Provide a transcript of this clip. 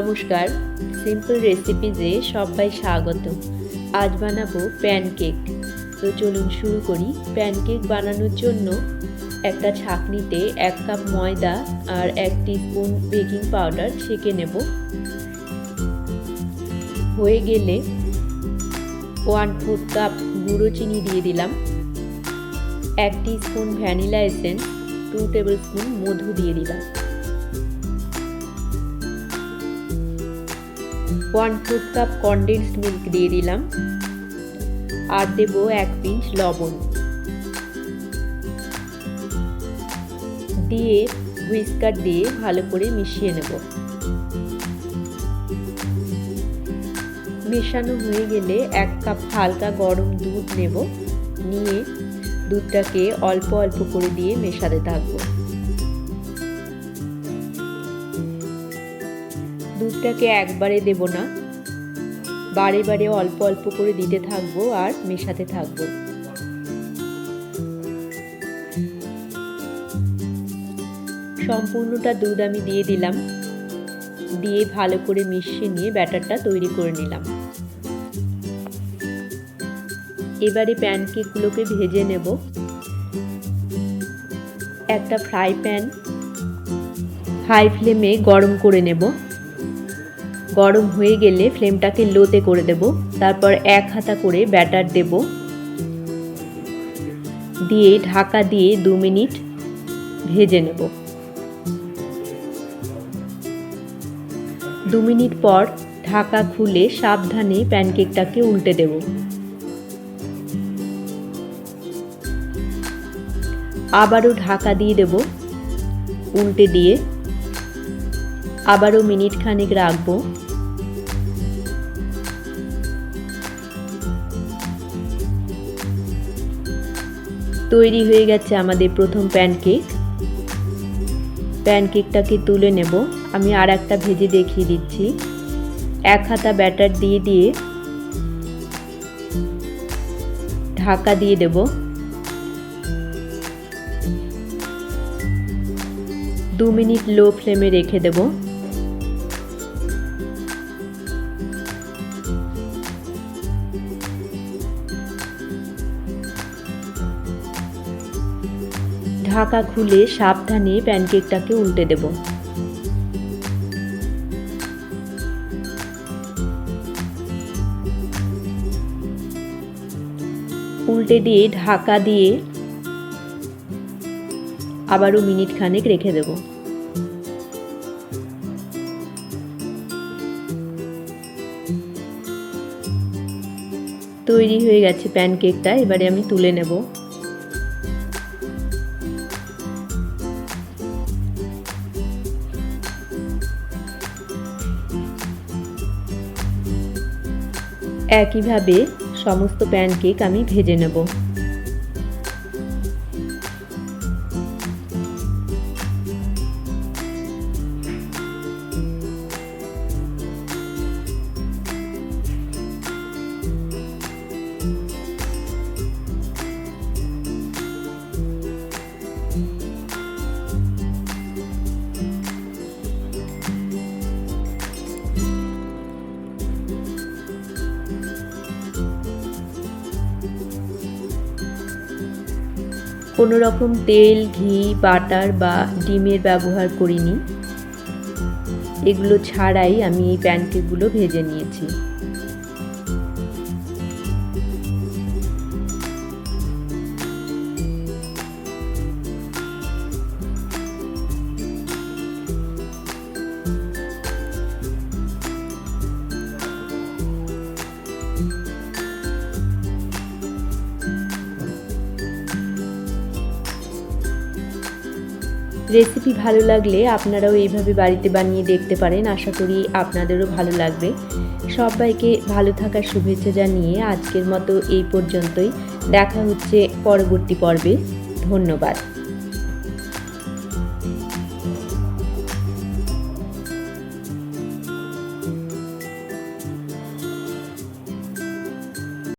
নমস্কার। সিম্পল রেসিপিজে সবাই স্বাগত। আজ বানাবো প্যানকেক তো চলুন শুরু করি। প্যানকেক বানানোর জন্য একটা ছাঁকনিতে এক কাপ ময়দা আর এক স্পুন বেকিং পাউডার ছেঁকে নেব। হয়ে গেলে ওয়ান ফোর কাপ গুঁড়ো চিনি দিয়ে দিলাম। এক spoon vanilla essence two tablespoon মধু দিয়ে দিলাম। One fourth cup condensed milk দিয়ে দিলাম। আর দেব এক পিঞ্চ লবণ। দিয়ে হুইস্কার দিয়ে ভালো করে মিশিয়ে নেব। মেশানো হয়ে গেলে এক কাপ হালকা গরম দুধ নেব। নিয়ে দুধটাকে অল্প অল্প করে দিয়ে মেশাতে থাকব। দুধটাকে একবারে দেব না। বারে বারে অল্প অল্প করে দিতে থাকব আর মেশাতে থাকব। সম্পূর্ণটা দুধ আমি দিয়ে দিলাম। দিয়ে ভালো করে মিশিয়ে নিয়ে ব্যাটারটা তৈরি করে নিলাম। এবারে প্যানকেকগুলোকে ভেজে নেব। একটা ফ্রাই প্যান হাই ফ্লেমে গরম করে নেব। গরম হয়ে গেলে ফ্লেমটাকে লোতে করে দেব। তারপর এক হাতা করে ব্যাটার দেব। দিয়ে ঢাকা দিয়ে দু মিনিট ভেজে নেব। দু মিনিট পর ঢাকা খুলে সাবধানে প্যানকেকটাকে উল্টে দেব। আবারও ঢাকা দিয়ে দেব। উল্টে দিয়ে আবারও মিনিট খানেক রাখব। তৈরি হয়ে গেছে আমাদের প্রথম প্যানকেক প্যানকেকটাকে তুলে নেব। আমি আর একটা ভেজে দেখিয়ে দিচ্ছি। এক হাতা ব্যাটার দিয়ে দিয়ে ঢাকা দিয়ে দেব। দু মিনিট লো ফ্লেমে রেখে দেবো। ঢাকা খুলে সাবধানে প্যানকেকটাকে উল্টে দেব। উল্টে দিয়ে ঢাকা দিয়ে আবারও মিনিট খানেক রেখে দেব। তৈরি হয়ে গেছে প্যানকেকটা, এবারে আমি তুলে নেব। একইভাবে সমস্ত প্যানকেক আমি ভেজে নেব। কোনো রকম তেল, ঘি, বাটার বা ডিমের ব্যবহার করিনি। এগুলো ছাড়াই আমি এই প্যানকেকগুলো ভেজে নিয়েছি। রেসিপি ভালো লাগলে আপনারাও এইভাবে বাড়িতে বানিয়ে দেখতে পারেন। আশা করি আপনাদেরও ভালো লাগবে। সবাইকে ভালো থাকার শুভেচ্ছা জানিয়ে আজকের মতো এই পর্যন্তই। দেখা হচ্ছে পরবর্তী পর্বে। ধন্যবাদ।